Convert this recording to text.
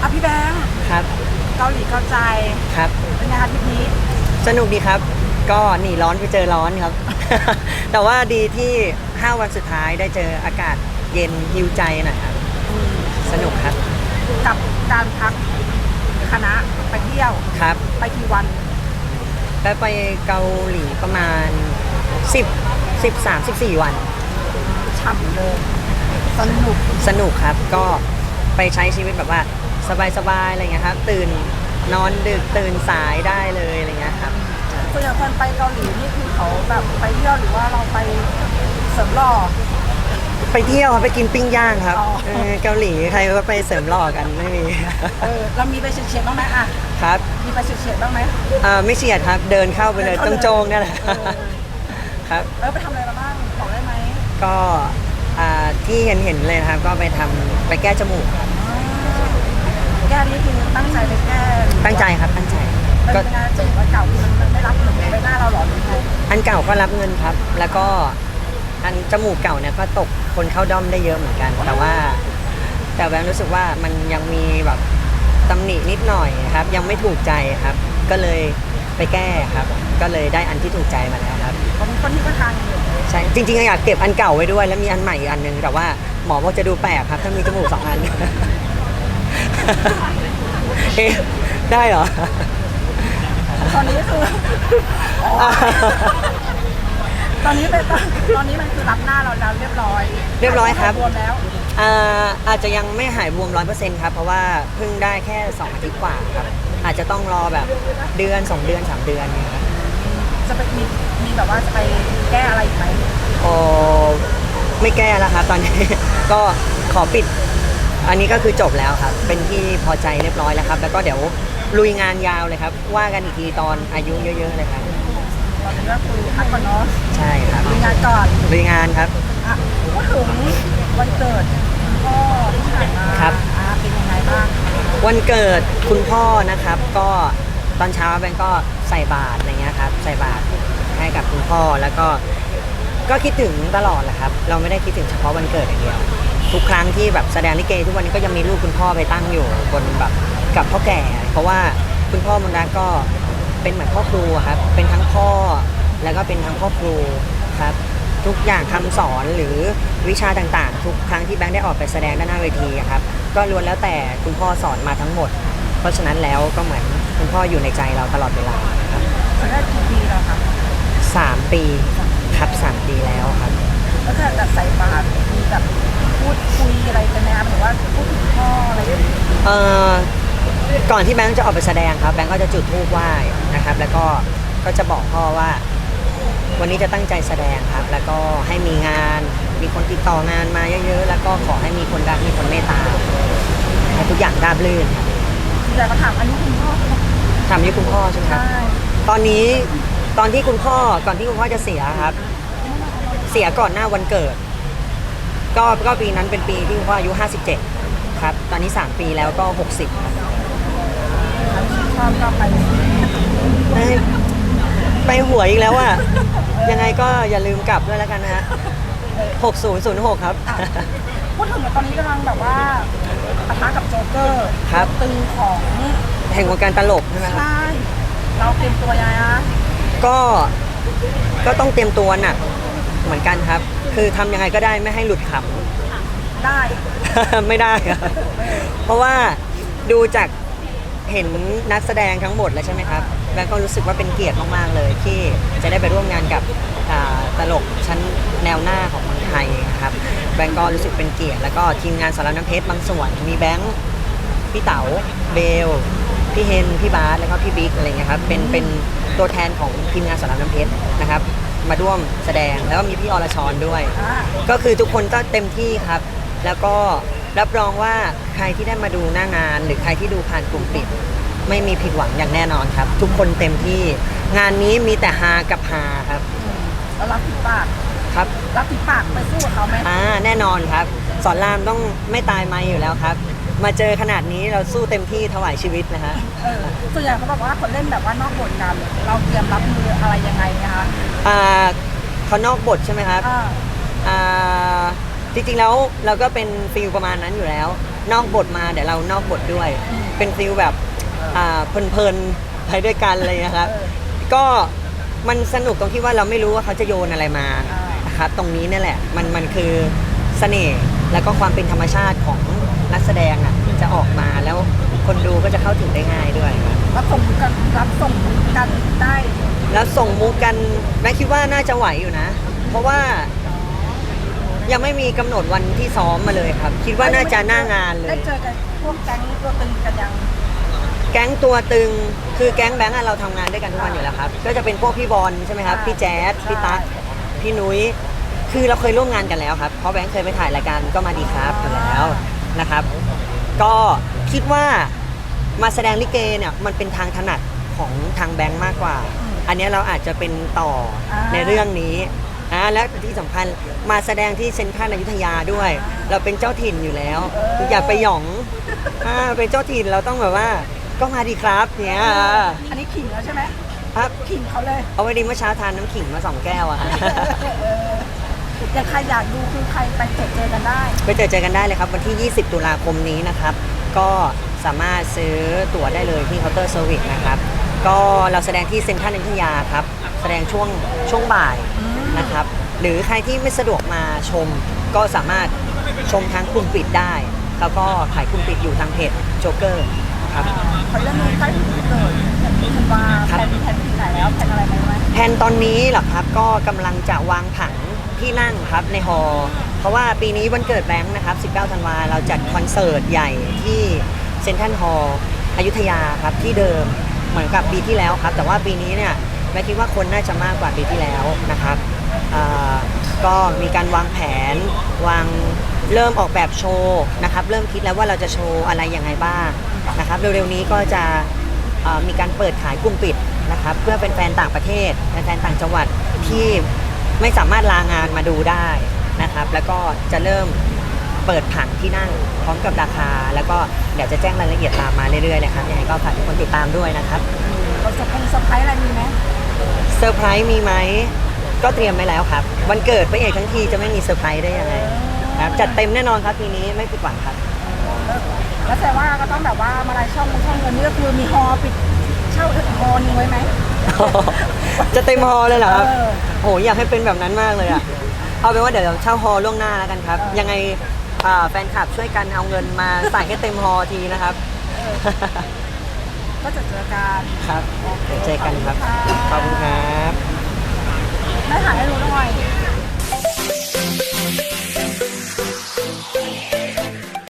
อะพี่แบงค์ครับเกาหลีเข้าใจครับ เป็นไงคะทริปนี้สนุกดีครับ ก็หนีร้อนไปเจอร้อนครับ แต่ว่าดีที่ 5 วันสุดท้ายได้เจออากาศเย็นฮิวใจหน่อยครับ สนุกครับกับการพักคณะไปเที่ยวครับไปกี่วันแล้วไปเกาหลีประมาณ 10 13 14 วัน ฉ่ำเลยสนุกสนุกครับก็ไปใช้ชีวิตแบบว่า สบายๆอะไรเงี้ยครับตื่นนอนดึกตื่นสายได้เลยอะไรเงี้ยครับส่วนใหญ่คนไปเกาหลีนี่คือเขาแบบไปเที่ยวหรือว่าเราไปเสริมหล่อ ไปเที่ยวครับไปกินปิ้งย่างครับอ๋อ เออเกาหลีใครก็ไปเสริมหล่อกันไม่มีเออเรามีไปเฉียดๆบ้างไหมอะครับมีไปเฉียดๆบ้างไหมอ่าไม่เฉียดครับเดินเข้าไปเลยเดินเข้าต้องเลยโจงเนี่ยแหละเออครับ เออไปทำอะไรมาบ้างบอกได้ไหมก็อ่าที่เห็นเห็นเลยนะครับก็ไปทำไปแก้จมูกครับอ๋อแก้นี่คือตั้งใจไปแก้หรือว่าตั้งใจครับตั้งใจเป็นก็งานจมูกอันเก่าที่มันไม่รับหนึ่งใบหน้าเราหรอหรือไงอันเก่าก็รับเงินครับ แล้วก็อันจมูกเก่าเนี่ยก็ตกคนเข้าด้อมได้เยอะเหมือนกัน แต่ว่า แต่แบงค์รู้สึกว่ามันยังมีแบบตำหนินิดหน่อยครับ ยังไม่ถูกใจครับ ก็เลยไปแก้ครับ ก็เลยได้อันที่ถูกใจมาแล้วครับคนคนที่ก็ทางอยู่ใช่จริงๆอยากเก็บอันเก่าไว้ด้วย แล้วมีอันใหม่อีกอันหนึงแต่ว่าหมอบอกจะดูแปลกครับ ถ้ามีจมูกสองอัน เอ๊ะได้เหรอ ตอนนี้คืออ๋อตอนนี้เป็นตอนนี้มันคือรับหน้าเราแล้วเรียบร้อยเรียบร้อยครับรวมแล้วอ่าอาจจะยังไม่หายบวมร้อยเปอร์เซ็นต์ครับ เพราะว่าเพิ่งได้แค่2อาทิตย์กว่าครับ อาจจะต้องรอแบบเดือน2เดือน3เดือนเนี่ยครับจะไปมีมีแบบว่าจะไปแก้อะไรอีกไหมโอ้ไม่แก้แล้วครับตอนนี้ ก็ขอปิด อันนี้ก็คือจบแล้วครับ เป็นที่พอใจเรียบร้อยแล้วครับ แล้วก็เดี๋ยวลุยงานยาวเลยครับ ว่ากันอีกทีตอนอายุเยอะๆเลยครับ ตอนนี้ก็คือพักก่อนเนาะใช่ครับมีงานก่อนลุยงานครับ อะพูดถึงวันเกิดคุณพ่อที่ผ่านมาครับ อะเป็นยังไงบ้างวันเกิดคุณพ่อนะครับ ก็ตอนเช้าแบงก์ก็ใส่บาตรอะไรเงี้ยครับ ใส่บาตรให้กับคุณพ่อแล้วก็ ก็คิดถึงตลอดแหละครับ เราไม่ได้คิดถึงเฉพาะวันเกิดอย่างเดียว ทุกครั้งที่แบบแสดงลิเกทุกวันนี้ก็ยังมีรูปคุณพ่อไปตั้งอยู่บนแบบกับพ่อแก่ เพราะว่าคุณพ่อมนรักก็เป็นเหมือนพ่อครูอะครับ เป็นทั้งพ่อแล้วก็เป็นทั้งพ่อครูครับ ทุกอย่างคำสอนหรือวิชาต่างๆ ทุกครั้งที่แบงค์ได้ออกไปแสดงด้านหน้าเวทีอะครับ ก็ล้วนแล้วแต่คุณพ่อสอนมาทั้งหมด เพราะฉะนั้นแล้วก็เหมือนคุณพ่ออยู่ในใจเราตลอดเวลาครับจะได้กี่ปีแล้วคะสามปีครับสามปีแล้วครับแล้วก็แบบใส่บาตรมีแบบ พูดคุยอะไรกันไหมคะหรือว่าพูดถึงพ่ออะไรอย่างเงี้ยเอ่อก่อนที่แบงค์จะออกไปแสดงครับ แบงค์ก็จะจุดธูปไหว้นะครับ แล้วก็ก็จะบอกพ่อว่า วันนี้จะตั้งใจแสดงครับ แล้วก็ให้มีงานมีคนติดต่องานมาเยอะๆแล้วก็ขอให้มีคนรักมีคนเมตตาให้ทุกอย่างราบรื่นครับอยากมาถามอันนี้คุณพ่อถามที่คุณพ่อใช่ไหมครับ ใช่ตอนนี้ตอนที่คุณพ่อก่อนที่คุณพ่อจะเสียครับ เสียก่อนหน้าวันเกิด ก็ก็ปีนั้นเป็นปีที่คุณพ่ออายุ 57 ครับ ตอนนี้ 3 ปีแล้วก็ 60ครับชอบก็ไปเอ้ยไปหวยอีกแล้วอะ ยังไงก็อย่าลืมกลับด้วยแล้วกันนะฮะ6006 ครับ พูดถึงตอนนี้กำลังแบบว่าปะทะกับโจ๊กเกอร์ครับ ตึงของแห่งวงการตลกใช่ไหมครับ ใช่เราเตรียมตัวยังไงอะก็ก็ต้องเตรียมตัวหนัก เหมือนกันครับ คือทำยังไงก็ได้ไม่ให้หลุดขำ ได้ ไม่ได้ครับ เพราะว่าดูจากเห็นนักแสดงทั้งหมดแล้วใช่ไหมครับ แบงก์ก็รู้สึกว่าเป็นเกียรติมากๆเลย ที่จะได้ไปร่วมงานกับอ่าตลกชั้นแนวหน้าของเมืองไทยนะครับ แบงก์ก็รู้สึกเป็นเกียรติ แล้วก็ทีมงานสารบน้ำเพชรบางส่วน มีแบงค์พี่เต๋าเบล พี่เฮน พี่บาสแล้วก็พี่บิ๊กอะไรเงี้ยครับ เป็นเป็นตัวแทนของทีมงานสารบน้ำเพชรนะครับ มาร่วมแสดงแล้วก็มีพี่อรชรด้วยอ่าก็คือทุกคนก็เต็มที่ครับ แล้วก็รับรองว่าใครที่ได้มาดูหน้างาน หรือใครที่ดูผ่านกลุ่มปิด ไม่มีผิดหวังอย่างแน่นอนครับ ทุกคนเต็มที่ งานนี้มีแต่ฮากับฮาครับแล้วรับผิดปากครับรับผิดปากไปสู้กับเขาไหมอ่าแน่นอนครับ สอนรามต้องไม่ตายไม่อยู่แล้วครับ มาเจอขนาดนี้เราสู้เต็มที่ถวายชีวิตนะฮะเออส่วนใหญ่เขาบอกว่าคนเล่นแบบว่านอกบทกัน เราเตรียมรับมืออะไรยังไงนะคะอ่าเขานอกบทใช่ไหมครับอ่าอ่าจริงๆแล้วเราก็เป็นฟิลประมาณนั้นอยู่แล้ว นอกบทมาเดี๋ยวเรานอกบทด้วย เป็นฟิลแบบอ่าเพลินๆไปด้วยกันอะไรอย่างเลยนะครับ ก็มันสนุกตรงที่ว่าเราไม่รู้ว่าเขาจะโยนอะไรมาอ่านนะครับตรงนี้นี่แหละ มันมันคือเสน่ห์แล้วก็ความเป็นธรรมชาติของนักแสดงอะจะออกมาแล้วคนดู ก็จะเข้าถึงได้ง่ายด้วยครับรับส่งกันรับส่งกันได้แล้วส่งมุกกันแม่คิดว่าน่าจะไหวอยู่นะ เพราะว่ายังไม่มีกำหนดวันที่ซ้อมมาเลยครับ คิดว่าน่าจะหน้างานเลได้ย เจอกันพวกแก๊งตัวตึงกันยังแก๊งตัวตึงคือแก๊งแบงค์อะเราทำงานด้วยกันทุกวันอยู่แล้วครับ ก็จะเป็นพวกพี่บอลใช่ไหมครับ พี่แจ๊ดพี่ตั๊กพี่นุ้ย คือเราเคยร่วมงานกันแล้วครับ เพราะแบงค์เคยไปถ่ายรายการก็มาดีครับอยู่แล้วนะครับ ก็คิดว่า มาแสดงลิเกเนี่ยมันเป็นทางถนัดของทางแบงค์มากกว่า อันเนี้ยเราอาจจะเป็นต่อในเรื่องนี้นะและที่สำคัญมาแสดงที่เซ็นทรัลอยุธยาด้วย เราเป็นเจ้าถิ่นอยู่แล้ว อย่าไปหยองอ่าเป็นเจ้าถิ่นเราต้องแบบว่าก็มาดีครับเนี้ยอันนี้ขิงแล้วใช่ไหมครับ ขิงเขาเลย เอาไว้ดีเมื่อเช้าทานน้ำขิงมาสองแก้วอะฮะ เอออย่างใครอยากดูคือใครไปเจอเจอกันได้ ไปเจอเจอกันได้เลยครับ วันที่ 20 ตุลาคมนี้นะครับ ก็ สามารถซื้อตั๋วได้เลยที่เคาน์เตอร์เซอร์วิสนะครับ ก็เราแสดงที่เซ็นทรัลอยุธยาครับ แสดงช่วงช่วงบ่ายนะครับ หรือใครที่ไม่สะดวกมาชม ก็สามารถชมทางกลุ่มปิดได้ แล้วก็ขายกลุ่มปิดอยู่ทางเพจโจ๊กเกอร์ครับขอเรื่องนี้ใกล้ถึงเกิดคุณว่าครัแผบนแผนที่ไหนแล้วแผนอะไรไหมไหมแผนตอนนี้เหรอครับก็กำลังจะวางผังที่นั่งครับในฮอลล์เพราะว่าปีนี้วันเกิดแบงค์นะครับ 19 ธันวาเราจัดคอนเสิร์ตใหญ่ที่เซ็นทรัลฮอลล์อยุธยาครับที่เดิมเหมือนกับปีที่แล้วครับ แต่ว่าปีนี้เนี่ยแม่คิดว่าคนน่าจะมากกว่าปีที่แล้วนะครับก็มีการวางแผนวางเริ่มออกแบบโชว์นะครับ เริ่มคิดแล้วว่าเราจะโชว์อะไรยังไงบ้างนะครับเร็วๆนี้ก็จะมีการเปิดขายกลุ่มปิดนะครับ เพื่อเป็นแฟนต่างประเทศแฟนๆต่างจังหวัดที่ไม่สามารถลางานมาดูได้นะครับ แล้วก็จะเริ่ม เปิดผังที่นั่งพร้อมกับราคา แล้วก็เดี๋ยวจะแจ้งรายละเอียดตามมาเรื่อยๆเลยครับยังไงก็ฝากทุกคนติดตามด้วยนะครับเราจะเป็นเซอร์ไพรส์อะไรมีไหมเซอร์ไพรส์มีไหมก็เตรียมไว้แล้วครับ วันเกิดพระเอกทั้งทีจะไม่มีเซอร์ไพรส์ได้ยังไงครับจัดเต็มแน่นอนครับปีนี้ไม่ผิดหวังครับแล้วแต่ว่าก็ต้องแบบว่ามาลายช่องช่องเงินนี่ก็คือมีฮอปิดเช่าอีกฮอหนึงไว้ไหมจะเต็มฮอลเลยเหรอครับเออโอ้อยากให้เป็นแบบนั้นมากเลยอะเอาเป็นว่าเดี๋ยวเราเช่าฮอลล์ล่วงหน้าแล้วกันครับ ยังไง อ่าแฟนคลับช่วยกันเอาเงินมาใส่ให้เต็มฮอลล์ทีนะครับ ก็จะเจอกันครับเดี๋ยวเจอกันครับ ขอบคุณครับ ได้ถ่ายให้รู้หน่อย